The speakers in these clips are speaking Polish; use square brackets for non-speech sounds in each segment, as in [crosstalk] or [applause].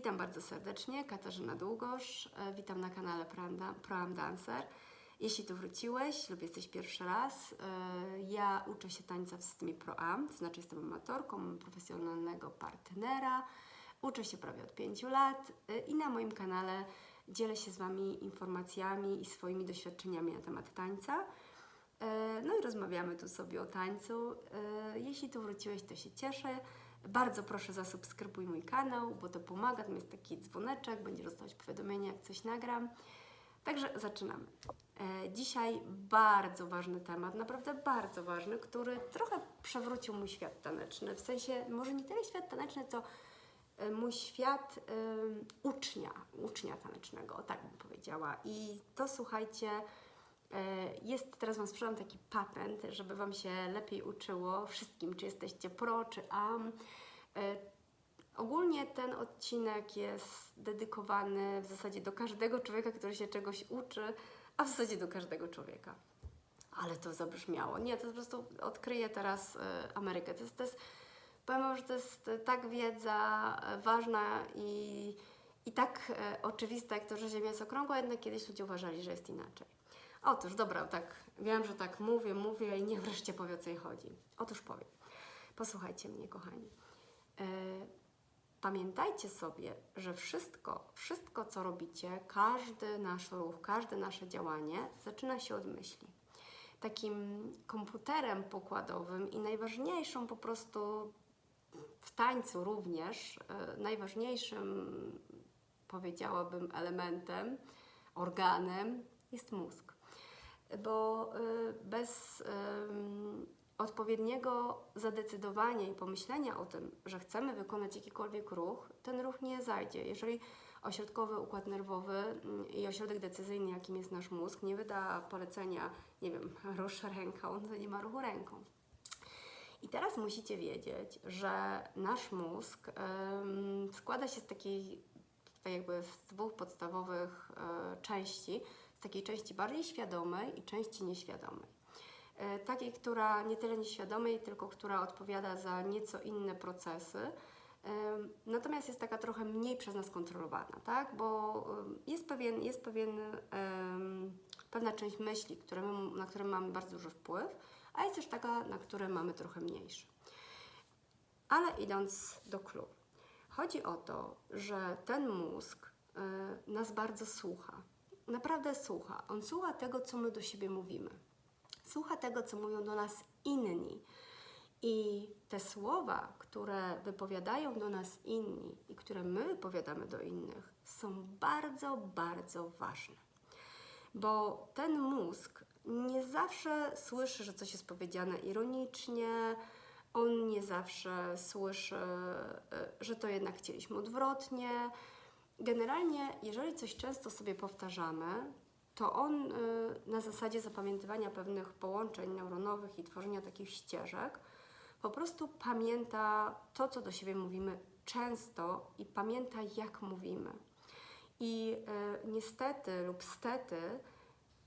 Witam bardzo serdecznie, Katarzyna Długosz. E, Witam na kanale Proam Da- Proam Dancer. Jeśli tu wróciłeś lub jesteś pierwszy raz, e, ja uczę się tańca w systemie Proam, to znaczy jestem amatorką, mam profesjonalnego partnera, uczę się prawie od 5 lat e, i na moim kanale dzielę się z Wami informacjami i swoimi doświadczeniami na temat tańca. No i rozmawiamy tu sobie o tańcu. Jeśli tu wróciłeś, to się cieszę. Bardzo proszę zasubskrybuj mój kanał, bo to pomaga. Tam jest taki dzwoneczek, będzie dostawać powiadomienie, jak coś nagram. Także zaczynamy. E, Dzisiaj bardzo ważny temat, naprawdę bardzo ważny, który trochę przewrócił mój świat taneczny. W sensie, może nie tyle świat taneczny, co e, mój świat em, ucznia, ucznia tanecznego, tak bym powiedziała. I to słuchajcie, jest, teraz Wam sprzedam taki patent, żeby Wam się lepiej uczyło wszystkim, czy jesteście pro, czy am. E, Ogólnie ten odcinek jest dedykowany w zasadzie do każdego człowieka, który się czegoś uczy, a w zasadzie do każdego człowieka. Ale to zabrzmiało. Nie, to po prostu odkryję teraz e, Amerykę. To jest, to jest, powiem wam, że to jest e, tak wiedza e, ważna i, i tak e, oczywista, jak to, że Ziemia jest okrągła, jednak kiedyś ludzie uważali, że jest inaczej. Otóż, dobra, tak, wiem, że tak mówię, mówię i niech wreszcie powie, o co jej chodzi. Otóż powiem. Posłuchajcie mnie, kochani. E, Pamiętajcie sobie, że wszystko, wszystko co robicie, każdy nasz ruch, każde nasze działanie zaczyna się od myśli. Takim komputerem pokładowym i najważniejszą po prostu w tańcu również, e, najważniejszym powiedziałabym elementem, organem jest mózg. Bo y, bez ym, odpowiedniego zadecydowania i pomyślenia o tym, że chcemy wykonać jakikolwiek ruch, ten ruch nie zajdzie. Jeżeli ośrodkowy układ nerwowy mm, i ośrodek decyzyjny, jakim jest nasz mózg, nie wyda polecenia, nie wiem, [laughs] rusz ręką, to nie ma ruchu ręką. I teraz musicie wiedzieć, że nasz mózg em, składa się z takiej, tak jakby z dwóch podstawowych e, części, takiej części bardziej świadomej i części nieświadomej. E, takiej, która nie tyle nieświadomej, tylko która odpowiada za nieco inne procesy. Em, Natomiast jest taka trochę mniej przez nas kontrolowana, tak? Bo jest pewien, jest pewien, pewna część myśli, które my, na które mamy bardzo duży wpływ, a jest też taka, na które mamy trochę mniejszy. Ale idąc do klubu. Chodzi o to, że ten mózg y, nas bardzo słucha. Naprawdę słucha. On słucha tego, co my do siebie mówimy. Słucha tego, co mówią do nas inni. I te słowa, które wypowiadają do nas inni i które my wypowiadamy do innych, są bardzo, bardzo ważne. Bo ten mózg nie zawsze słyszy, że coś jest powiedziane ironicznie, on nie zawsze słyszy, y, że to jednak chcieliśmy odwrotnie. Generalnie, jeżeli coś często sobie powtarzamy, to on y, na zasadzie zapamiętywania pewnych połączeń neuronowych i tworzenia takich ścieżek po prostu pamięta to, co do siebie mówimy często i pamięta, jak mówimy. I y, niestety lub stety,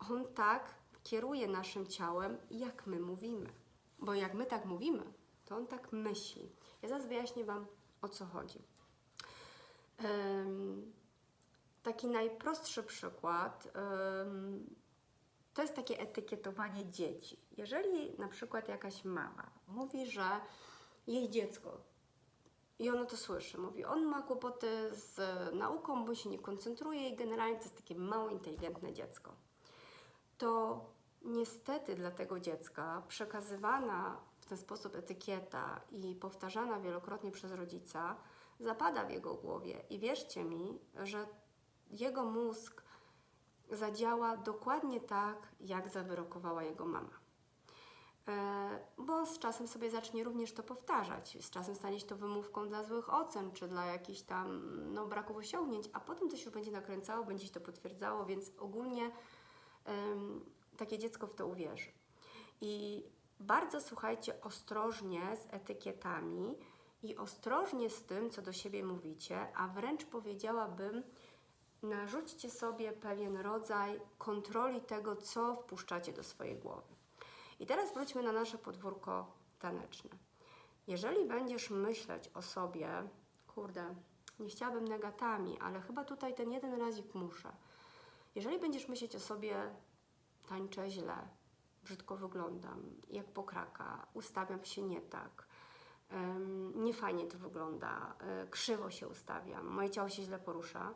on tak kieruje naszym ciałem, jak my mówimy. Bo jak my tak mówimy, to on tak myśli. Ja zaraz wyjaśnię Wam, o co chodzi. Taki najprostszy przykład to jest takie etykietowanie dzieci. Jeżeli na przykład jakaś mama mówi, że jej dziecko i ono to słyszy, mówi, on ma kłopoty z nauką, bo się nie koncentruje i generalnie to jest takie mało inteligentne dziecko, to niestety dla tego dziecka przekazywana w ten sposób etykieta i powtarzana wielokrotnie przez rodzica zapada w jego głowie. I wierzcie mi, że jego mózg zadziała dokładnie tak, jak zawyrokowała jego mama. E, Bo z czasem sobie zacznie również to powtarzać. Z czasem stanie się to wymówką dla złych ocen, czy dla jakichś tam no, braków osiągnięć, a potem to się będzie nakręcało, będzie się to potwierdzało, więc ogólnie em, takie dziecko w to uwierzy. I bardzo słuchajcie ostrożnie z etykietami i ostrożnie z tym, co do siebie mówicie, a wręcz powiedziałabym, narzućcie sobie pewien rodzaj kontroli tego, co wpuszczacie do swojej głowy. I teraz wróćmy na nasze podwórko taneczne. Jeżeli będziesz myśleć o sobie, kurde, nie chciałabym negatami, ale chyba tutaj ten jeden razik muszę. Jeżeli będziesz myśleć o sobie, tańczę źle, brzydko wyglądam, jak pokraka, ustawiam się nie tak, em, nie fajnie to wygląda, e, krzywo się ustawiam, moje ciało się źle porusza,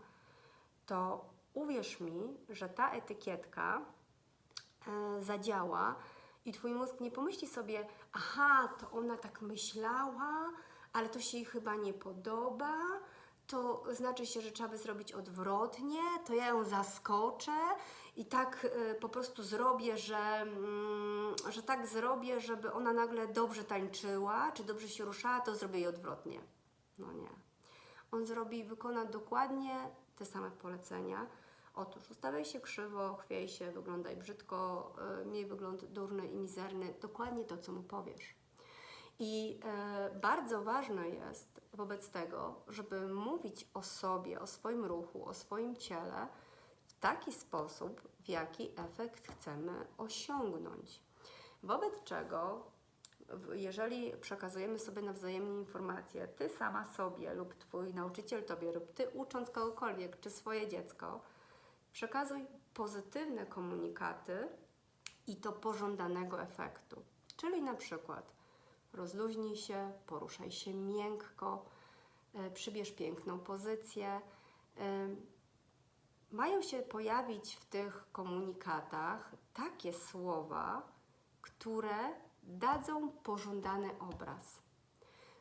to uwierz mi, że ta etykietka e, zadziała i Twój mózg nie pomyśli sobie, aha, to ona tak myślała, ale to się jej chyba nie podoba, to znaczy się, że trzeba by zrobić odwrotnie, to ja ją zaskoczę i tak e, po prostu zrobię, że, mm, że tak zrobię, żeby ona nagle dobrze tańczyła, czy dobrze się ruszała, to zrobię jej odwrotnie. No nie. On zrobi, wykona dokładnie te same polecenia. Otóż ustawiaj się krzywo, chwiej się, wyglądaj brzydko, y, miej wygląd durny i mizerny. Dokładnie to, co mu powiesz. I e, bardzo ważne jest wobec tego, żeby mówić o sobie, o swoim ruchu, o swoim ciele taki sposób, w jaki efekt chcemy osiągnąć. Wobec czego, jeżeli przekazujemy sobie nawzajemnie informacje, ty sama sobie lub twój nauczyciel tobie, lub ty ucząc kogokolwiek, czy swoje dziecko, przekazuj pozytywne komunikaty i to pożądanego efektu. Czyli na przykład rozluźnij się, poruszaj się miękko, e, przybierz piękną pozycję. Mają się pojawić w tych komunikatach takie słowa, które dadzą pożądany obraz.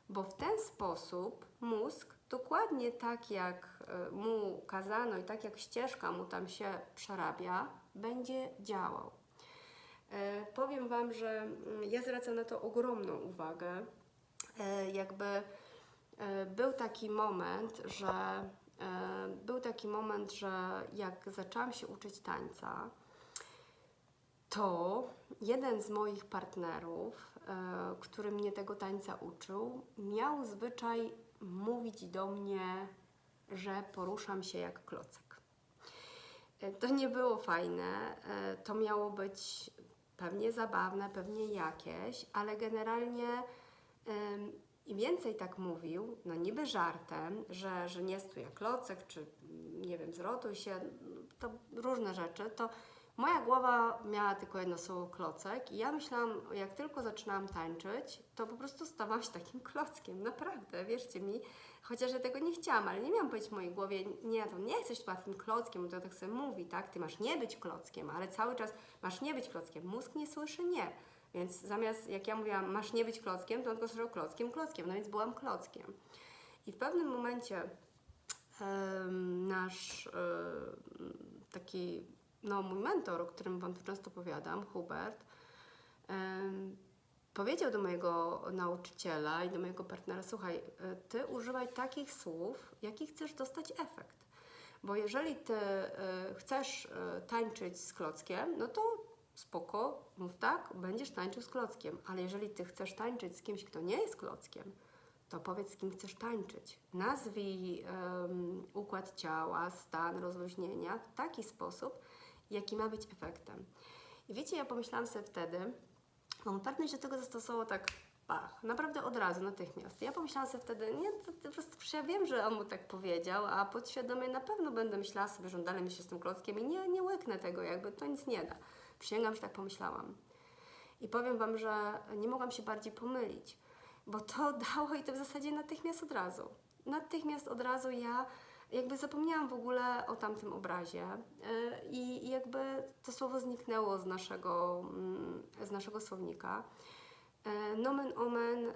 Bo w ten sposób mózg, dokładnie tak jak e, mu kazano i tak jak ścieżka mu tam się przerabia, będzie działał. E, Powiem Wam, że mm, ja zwracam na to ogromną uwagę. E, Jakby był taki moment, że był taki moment, że jak zaczęłam się uczyć tańca, to jeden z moich partnerów, e, który mnie tego tańca uczył, miał zwyczaj mówić do mnie, że poruszam się jak klocek. E, To nie było fajne, e, to miało być pewnie zabawne, pewnie jakieś, ale generalnie im więcej tak mówił, no niby żartem, że, że nie stój jak klocek, czy nie wiem, zrotuj się, to różne rzeczy, to moja głowa miała tylko jedno słowo klocek. I ja myślałam, jak tylko zaczynałam tańczyć, to po prostu stawałam się takim [laughs] klockiem, naprawdę, wierzcie mi, chociaż ja tego nie chciałam, ale nie miałam powiedzieć mojej głowie, nie, to nie jesteś takim klockiem, bo to tak sobie mówi, tak, ty masz nie być klockiem, ale cały czas masz nie być klockiem, mózg nie słyszy nie, więc zamiast, jak ja mówiłam, masz nie być klockiem, to on słyszał klockiem, klockiem, no więc byłam klockiem. I w pewnym momencie nasz taki, no mój mentor, o którym Wam często opowiadam, Hubert, powiedział do mojego nauczyciela i do mojego partnera, słuchaj, e, ty używaj takich słów, jaki chcesz dostać efekt. Bo jeżeli ty e, chcesz e, tańczyć z klockiem, no to spoko, mów tak, będziesz tańczył z klockiem. Ale jeżeli ty chcesz tańczyć z kimś, kto nie jest klockiem, to powiedz, z kim chcesz tańczyć. Nazwij em, układ ciała, stan rozluźnienia w taki sposób, jaki ma być efektem. I wiecie, ja pomyślałam sobie wtedy, bo mój partner się tego zastosował tak, pach, naprawdę od razu, natychmiast. Ja pomyślałam sobie wtedy, nie, to, to po prostu ja wiem, że on mu tak powiedział, a podświadomie na pewno będę myślała sobie, że on dalej myśli z tym klockiem i nie, nie łyknę tego, jakby to nic nie da. Przysięgam, że tak pomyślałam. I powiem Wam, że nie mogłam się bardziej pomylić, bo to [laughs] dało i to w zasadzie natychmiast od razu. Natychmiast od razu ja jakby zapomniałam w ogóle o tamtym obrazie yy, i jakby to słowo zniknęło z naszego, mm, z naszego słownika. Yy, Nomen omen yy,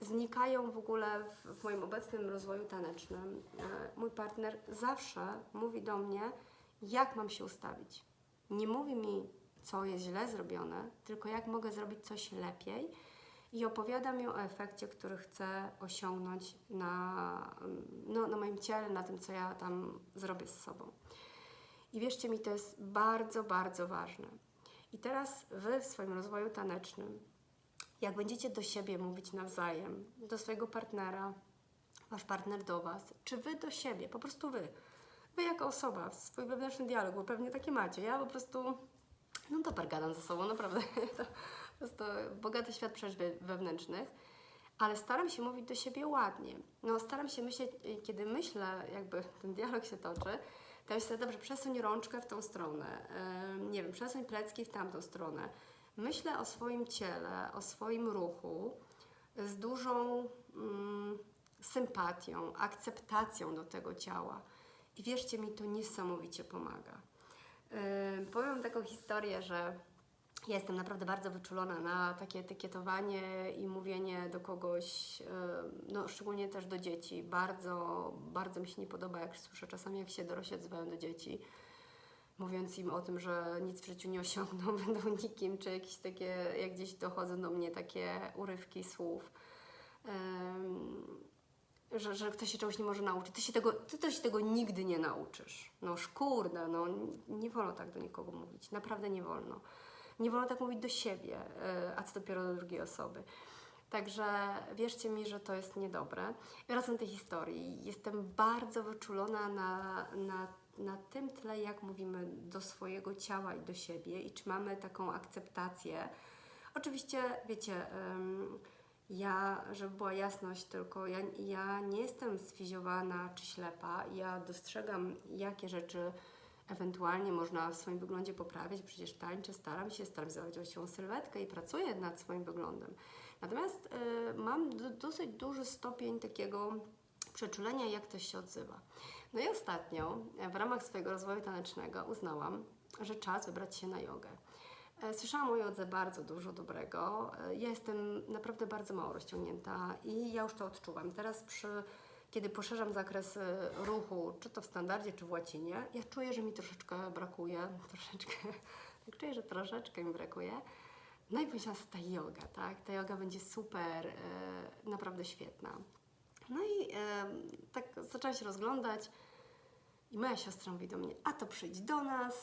znikają w ogóle w, moim obecnym rozwoju tanecznym. Mój partner zawsze mówi do mnie, jak mam się ustawić. Nie mówi mi, co jest źle zrobione, tylko jak mogę zrobić coś lepiej i opowiada mi o efekcie, który chcę osiągnąć na, no, na moim ciele, na tym, co ja tam zrobię z sobą. I wierzcie mi, to jest bardzo, bardzo ważne. I teraz Wy w swoim rozwoju tanecznym, jak będziecie do siebie mówić nawzajem, do swojego partnera, Wasz partner do Was, czy Wy do siebie, po prostu Wy, Wy jako osoba, swój wewnętrzny dialog, bo pewnie takie macie. Ja po prostu, no to gadam ze sobą, naprawdę. [laughs] To po prostu bogaty świat przeżyć wewnętrznych. ale staram się mówić do siebie ładnie. No, staram się myśleć, y, kiedy myślę, jakby ten dialog się toczy, to myślę, dobrze, przesuń rączkę w tą stronę, em, nie wiem, przesuń plecki w tamtą stronę. Myślę o swoim ciele, o swoim ruchu z dużą mm, sympatią, akceptacją do tego ciała. I wierzcie mi, to niesamowicie pomaga. Ym, powiem taką historię, że jestem naprawdę bardzo wyczulona na takie etykietowanie i mówienie do kogoś, ym, no szczególnie też do dzieci. Bardzo, bardzo mi się nie podoba, jak słyszę czasami, jak się dorośli odzywają do dzieci, mówiąc im o tym, że nic w życiu nie osiągną, [laughs] będą nikim, czy jakieś takie, jak gdzieś dochodzą do mnie takie urywki słów. Że, że ktoś się czegoś nie może nauczyć. Ty się tego, ty to się tego nigdy nie nauczysz. No szkurde, no nie wolno tak do nikogo mówić. Naprawdę nie wolno. Nie wolno tak mówić do siebie, yy, a co dopiero do drugiej osoby. Także wierzcie mi, że to jest niedobre. Wracam do tej historii. Jestem bardzo wyczulona na, na, na tym tle, jak mówimy do swojego ciała i do siebie i czy mamy taką akceptację. Oczywiście, wiecie, ym, ja, żeby była jasność, tylko ja, ja nie jestem sfizjowana czy ślepa. Ja dostrzegam, jakie rzeczy ewentualnie można w swoim wyglądzie poprawić. Przecież tańczę, staram się, staram się zachować właściwą sylwetkę i pracuję nad swoim wyglądem. Natomiast y, mam do, dosyć duży stopień takiego przeczulenia, jak ktoś się odzywa. No i ostatnio w ramach swojego rozwoju tanecznego uznałam, że czas wybrać się na jogę. E, Słyszałam o jodze bardzo dużo dobrego. E, Ja jestem naprawdę bardzo mało rozciągnięta i ja już to odczuwam. Teraz przy, kiedy poszerzam zakres e, ruchu, czy to w standardzie, czy w łacinie, ja czuję, że mi troszeczkę brakuje, [laughs] troszeczkę, tak czuję, że troszeczkę mi brakuje. No i pomyślałam sobie, ta yoga, tak? Ta yoga będzie super, naprawdę świetna. No i tak zaczęłam się rozglądać i moja siostra mówi do mnie, a to przyjdź do nas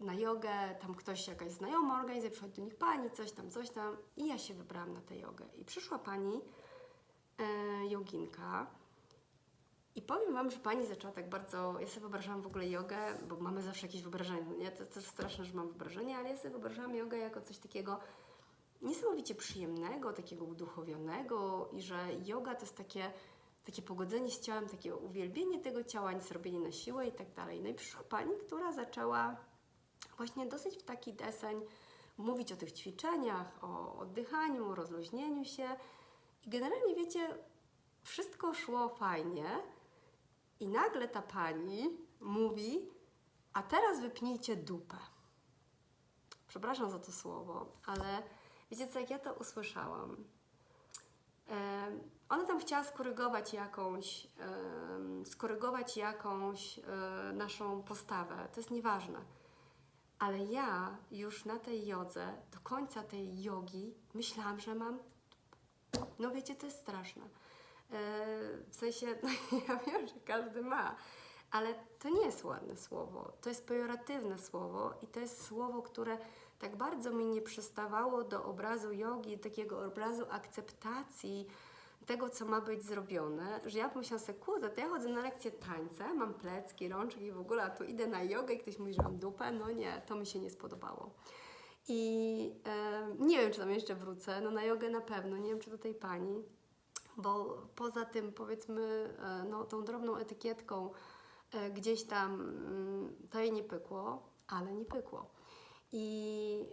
na jogę, tam ktoś, jakaś znajoma organizuje, przychodzi do nich pani, coś tam, coś tam. I ja się wybrałam na tę jogę. I przyszła pani e, joginka i powiem Wam, że pani zaczęła tak bardzo, ja sobie wyobrażałam w ogóle jogę, bo mamy zawsze jakieś wyobrażenie, nie? To też straszne, że mam wyobrażenie, ale ja sobie wyobrażałam jogę jako coś takiego niesamowicie przyjemnego, takiego uduchowionego i że yoga to jest takie, takie pogodzenie z ciałem, takie uwielbienie tego ciała, nic robienie na siłę i tak dalej. No i przyszła pani, która zaczęła właśnie dosyć w taki deseń mówić o tych ćwiczeniach, o oddychaniu, o rozluźnieniu się i generalnie wiecie, wszystko szło fajnie i nagle ta pani mówi, a teraz wypnijcie dupę. Przepraszam za to słowo, ale wiecie co, jak ja to usłyszałam, ona tam chciała skorygować jakąś, skorygować jakąś e, naszą postawę. To jest nieważne. Ale ja już na tej jodze, do końca tej jogi, myślałam, że mam. No wiecie, to jest straszne. E, W sensie, [laughs] no, ja wiem, że każdy ma, ale to nie jest ładne słowo. To jest pejoratywne słowo i to jest słowo, które tak bardzo mi nie przystawało do obrazu jogi, takiego obrazu akceptacji tego, co ma być zrobione, że ja pomyślałam sobie, kurde, to ja chodzę na lekcję tańca, mam plecki, rączki i w ogóle, a tu idę na jogę i ktoś mówi, że mam dupę. No nie, to mi się nie spodobało. I e, nie wiem, czy tam jeszcze wrócę, no na jogę na pewno, nie wiem, czy do tej pani, bo poza tym, powiedzmy, e, no, tą drobną etykietką e, gdzieś tam mm, to jej nie pykło, ale nie pykło. I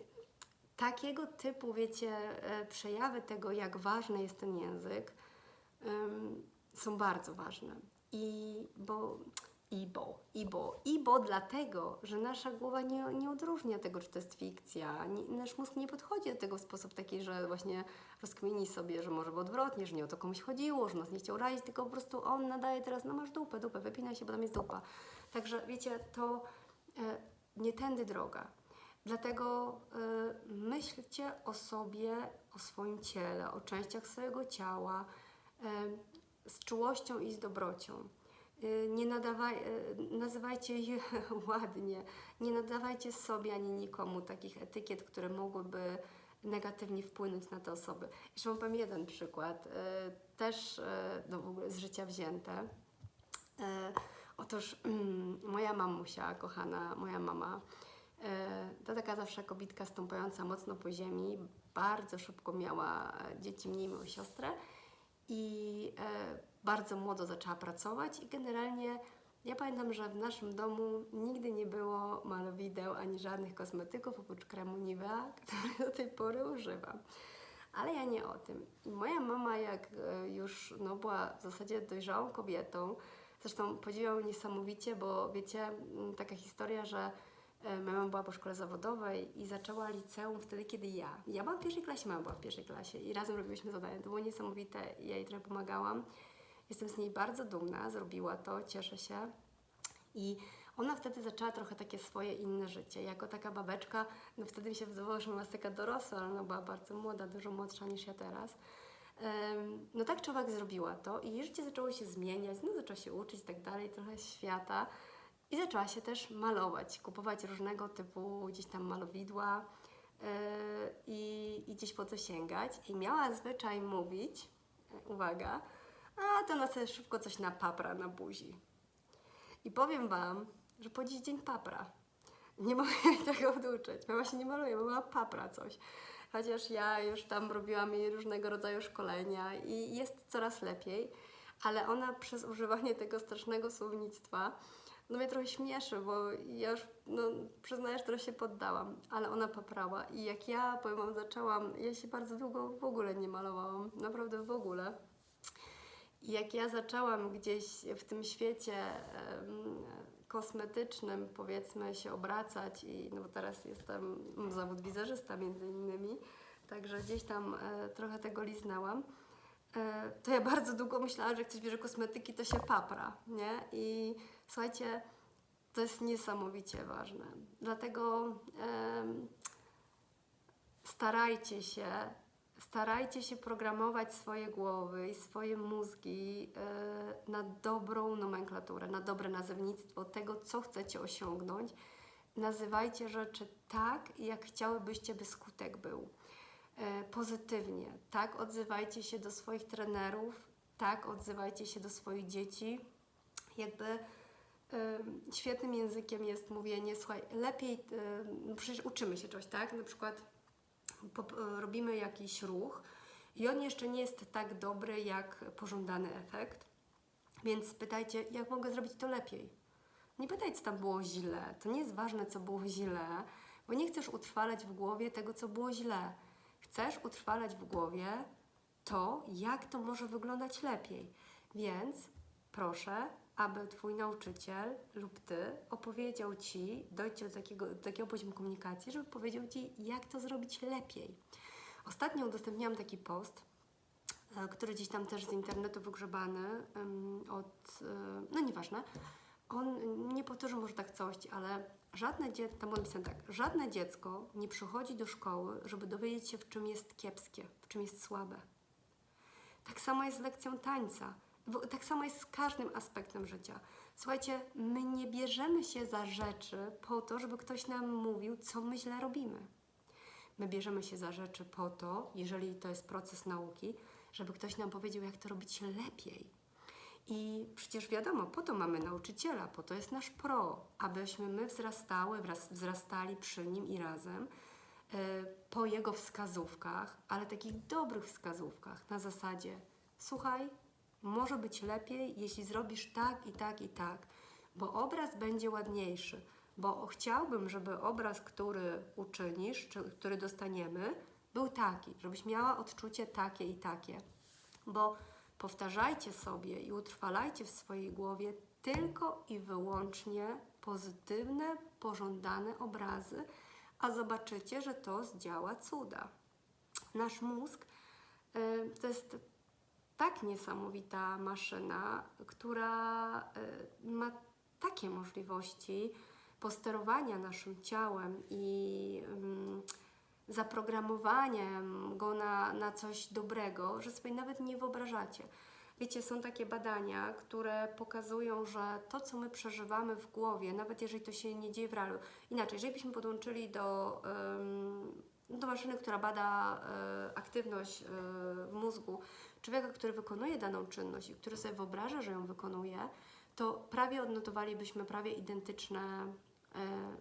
takiego typu, wiecie, e, przejawy tego, jak ważny jest ten język, są bardzo ważne. I bo, i bo, i bo, i bo dlatego, że nasza głowa nie, nie odróżnia tego, czy to jest fikcja. Nie, nasz mózg nie podchodzi do tego w sposób taki, że właśnie rozkmieni sobie, że może odwrotnie, że nie o to komuś chodziło, że nas nie chciał razić, tylko po prostu on nadaje teraz, no masz dupę, dupę, wypinaj się, bo tam jest dupa. Także wiecie, to e, nie tędy droga. Dlatego y, myślcie o sobie, o swoim ciele, o częściach swojego ciała z czułością i z dobrocią. Y, nie nadawaj, y, nazywajcie je [laughs] ładnie, nie nadawajcie sobie ani nikomu takich etykiet, które mogłyby negatywnie wpłynąć na te osoby. Jeszcze powiem jeden przykład, też no, w ogóle z życia wzięte. Otóż mm, moja mamusia, kochana moja mama, E, To taka zawsze kobitka stąpająca mocno po ziemi, bardzo szybko miała e, dzieci, mniej miała siostrę i e, bardzo młodo zaczęła pracować i generalnie ja pamiętam, że w naszym domu nigdy nie było malowideł ani żadnych kosmetyków oprócz kremu Nivea, [laughs] który do tej pory używam. Ale ja nie o tym. I moja mama, jak e, już no, była w zasadzie dojrzałą kobietą, zresztą podziwiam niesamowicie, bo wiecie, taka historia, że mama była po szkole zawodowej i zaczęła liceum wtedy, kiedy ja. Ja byłam w pierwszej klasie, mama była w pierwszej klasie i razem robiłyśmy zadania. To było niesamowite, ja jej trochę pomagałam. Jestem z niej bardzo dumna, zrobiła to, cieszę się. I ona wtedy zaczęła trochę takie swoje inne życie. Jako taka babeczka, no wtedy mi się wydawało, że ona jest taka dorosła, ale ona była bardzo młoda, dużo młodsza niż ja teraz. No tak czy owak zrobiła to i jej życie zaczęło się zmieniać, no zaczęła się uczyć i tak dalej, trochę świata. I zaczęła się też malować, kupować różnego typu gdzieś tam malowidła yy, i, i gdzieś po to sięgać. I miała zwyczaj mówić, e, uwaga, a to ona sobie szybko coś napapra na buzi. I powiem Wam, że po dziś dzień papra. Nie [laughs] mogę tego oduczyć. Mama się nie maluje, mama papra coś. Chociaż ja już tam robiłam jej różnego rodzaju szkolenia i jest coraz lepiej, ale ona przez używanie tego strasznego słownictwa no mnie trochę śmieszy, bo ja już, no przyznaję, że trochę się poddałam, ale ona paprała i jak ja, powiem Wam, zaczęłam, ja się bardzo długo w ogóle nie malowałam, naprawdę w ogóle. I jak ja zaczęłam gdzieś w tym świecie kosmetycznym, powiedzmy, się obracać i no bo teraz jestem, mam zawód wizerzysta między innymi, także gdzieś tam e, trochę tego liznęłam, e, to ja bardzo długo myślałam, że jak ktoś bierze kosmetyki, to się papra, nie? I słuchajcie, to jest niesamowicie ważne. Dlatego em, starajcie się, starajcie się programować swoje głowy i swoje mózgi e, na dobrą nomenklaturę, na dobre nazewnictwo tego, co chcecie osiągnąć. Nazywajcie rzeczy tak, jak chciałybyście, by skutek był. E, pozytywnie, tak odzywajcie się do swoich trenerów, tak odzywajcie się do swoich dzieci. Jakby świetnym językiem jest mówienie, słuchaj, lepiej, ym, przecież uczymy się czegoś, tak? Na przykład robimy jakiś ruch i on jeszcze nie jest tak dobry jak pożądany efekt, więc pytajcie, jak mogę zrobić to lepiej. Nie pytaj, co tam było źle. To nie jest ważne, co było źle, bo nie chcesz utrwalać w głowie tego, co było źle. Chcesz utrwalać w głowie to, jak to może wyglądać lepiej. Więc proszę, aby Twój nauczyciel lub Ty opowiedział Ci, dojdzie do takiego, do takiego poziomu komunikacji, żeby powiedział Ci, jak to zrobić lepiej. Ostatnio udostępniłam taki post, e, który gdzieś tam też z internetu wygrzebany od, e, no nieważne, on nie powtórzył może tak całości, ale żadne dziecko, tam napisane tak, żadne dziecko nie przychodzi do szkoły, żeby dowiedzieć się, w czym jest kiepskie, w czym jest słabe. Tak samo jest z lekcją tańca. Tak samo jest z każdym aspektem życia. Słuchajcie, my nie bierzemy się za rzeczy po to, żeby ktoś nam mówił, co my źle robimy. My bierzemy się za rzeczy po to, jeżeli to jest proces nauki, żeby ktoś nam powiedział, jak to robić lepiej. I przecież wiadomo, po to mamy nauczyciela, po to jest nasz pro, abyśmy my wzrastały, wzrastali przy nim i razem e, po jego wskazówkach, ale takich dobrych wskazówkach na zasadzie słuchaj, może być lepiej, jeśli zrobisz tak i tak i tak, bo obraz będzie ładniejszy, bo chciałbym, żeby obraz, który uczynisz, czy który dostaniemy, był taki, żebyś miała odczucie takie i takie. Bo powtarzajcie sobie i utrwalajcie w swojej głowie tylko i wyłącznie pozytywne, pożądane obrazy, a zobaczycie, że to zdziała cuda. Nasz mózg y, to jest tak niesamowita maszyna, która y, ma takie możliwości posterowania naszym ciałem i ym, zaprogramowania go na, na coś dobrego, że sobie nawet nie wyobrażacie. Wiecie, są takie badania, które pokazują, że to, co my przeżywamy w głowie, nawet jeżeli to się nie dzieje w realu, inaczej, jeżeli byśmy podłączyli do, do maszyny, która bada y, aktywność y, w mózgu człowieka, który wykonuje daną czynność i który sobie wyobraża, że ją wykonuje, to prawie odnotowalibyśmy prawie identyczne e,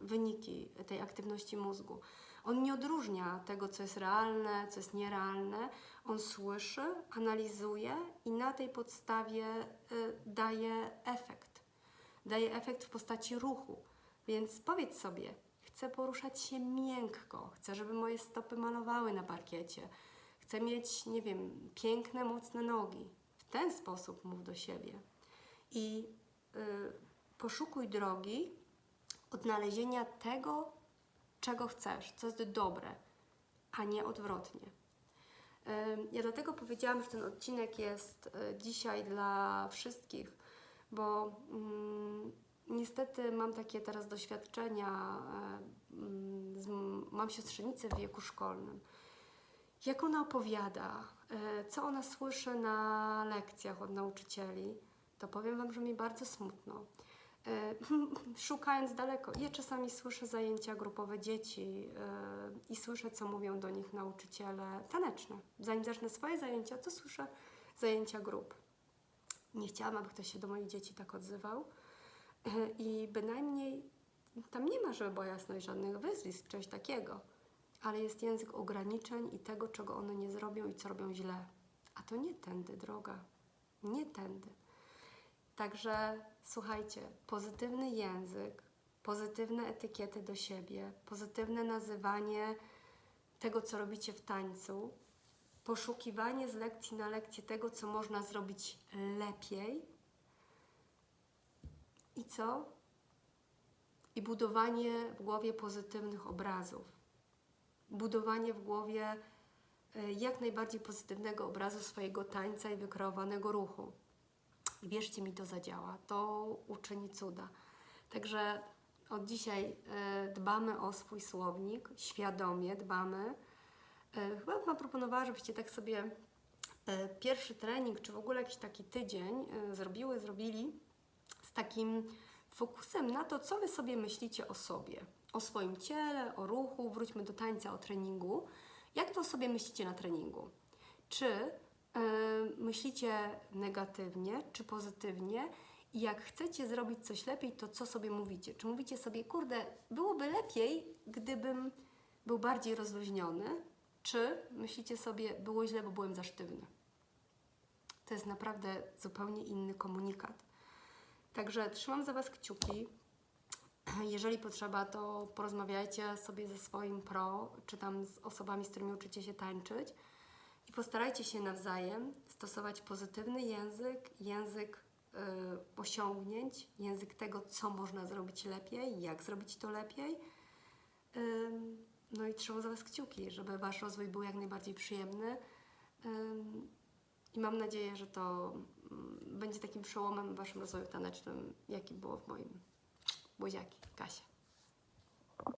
wyniki tej aktywności mózgu. On nie odróżnia tego, co jest realne, co jest nierealne. On słyszy, analizuje i na tej podstawie e, daje efekt. Daje efekt w postaci ruchu. Więc powiedz sobie, chcę poruszać się miękko, chcę, żeby moje stopy malowały na parkiecie, chcę mieć, nie wiem, piękne, mocne nogi. W ten sposób mów do siebie. I y, poszukuj drogi odnalezienia tego, czego chcesz, co jest dobre, a nie odwrotnie. Ja dlatego powiedziałam, że ten odcinek jest y, dzisiaj dla wszystkich, bo mm, niestety mam takie teraz doświadczenia. y, mm, z, mam siostrzenicę w wieku szkolnym. Jak ona opowiada, y, co ona słyszy na lekcjach od nauczycieli, to powiem Wam, że mi bardzo smutno. E, [laughs] Szukając daleko, ja czasami słyszę zajęcia grupowe dzieci e, i słyszę, co mówią do nich nauczyciele taneczne. Zanim zacznę swoje zajęcia, to słyszę zajęcia grup. Nie chciałam, aby ktoś się do moich dzieci tak odzywał. E, I bynajmniej tam nie ma, żeby była jasność, żadnych wyzwisk, czegoś takiego. Ale jest język ograniczeń i tego, czego one nie zrobią i co robią źle. A to nie tędy droga. Nie tędy. Także słuchajcie, pozytywny język, pozytywne etykiety do siebie, pozytywne nazywanie tego, co robicie w tańcu, poszukiwanie z lekcji na lekcję tego, co można zrobić lepiej i co? I budowanie w głowie pozytywnych obrazów. Budowanie w głowie e, jak najbardziej pozytywnego obrazu swojego tańca i wykreowanego ruchu. Wierzcie mi, to zadziała. To uczyni cuda. Także od dzisiaj e, dbamy o swój słownik, świadomie dbamy. E, chyba bym proponowała, żebyście tak sobie pierwszy trening, czy w ogóle jakiś taki tydzień zrobiły, zrobili z takim fokusem na to, co Wy sobie myślicie o sobie, o swoim ciele, o ruchu. Wróćmy do tańca, o treningu. Jak to sobie myślicie na treningu? Czy e, myślicie negatywnie, czy pozytywnie? I jak chcecie zrobić coś lepiej, to co sobie mówicie? Czy mówicie sobie, kurde, byłoby lepiej, gdybym był bardziej rozluźniony? Czy myślicie sobie, było źle, bo byłem za sztywny? To jest naprawdę zupełnie inny komunikat. Także trzymam za Was kciuki. [clears throat] Jeżeli potrzeba, to porozmawiajcie sobie ze swoim pro, czy tam z osobami, z którymi uczycie się tańczyć i postarajcie się nawzajem stosować pozytywny język, język y, osiągnięć, język tego, co można zrobić lepiej, jak zrobić to lepiej. No i trzymam za Was kciuki, żeby Wasz rozwój był jak najbardziej przyjemny. I mam nadzieję, że to mm, będzie takim przełomem w Waszym rozwoju tanecznym, jaki było w moim Boyacá, Calla.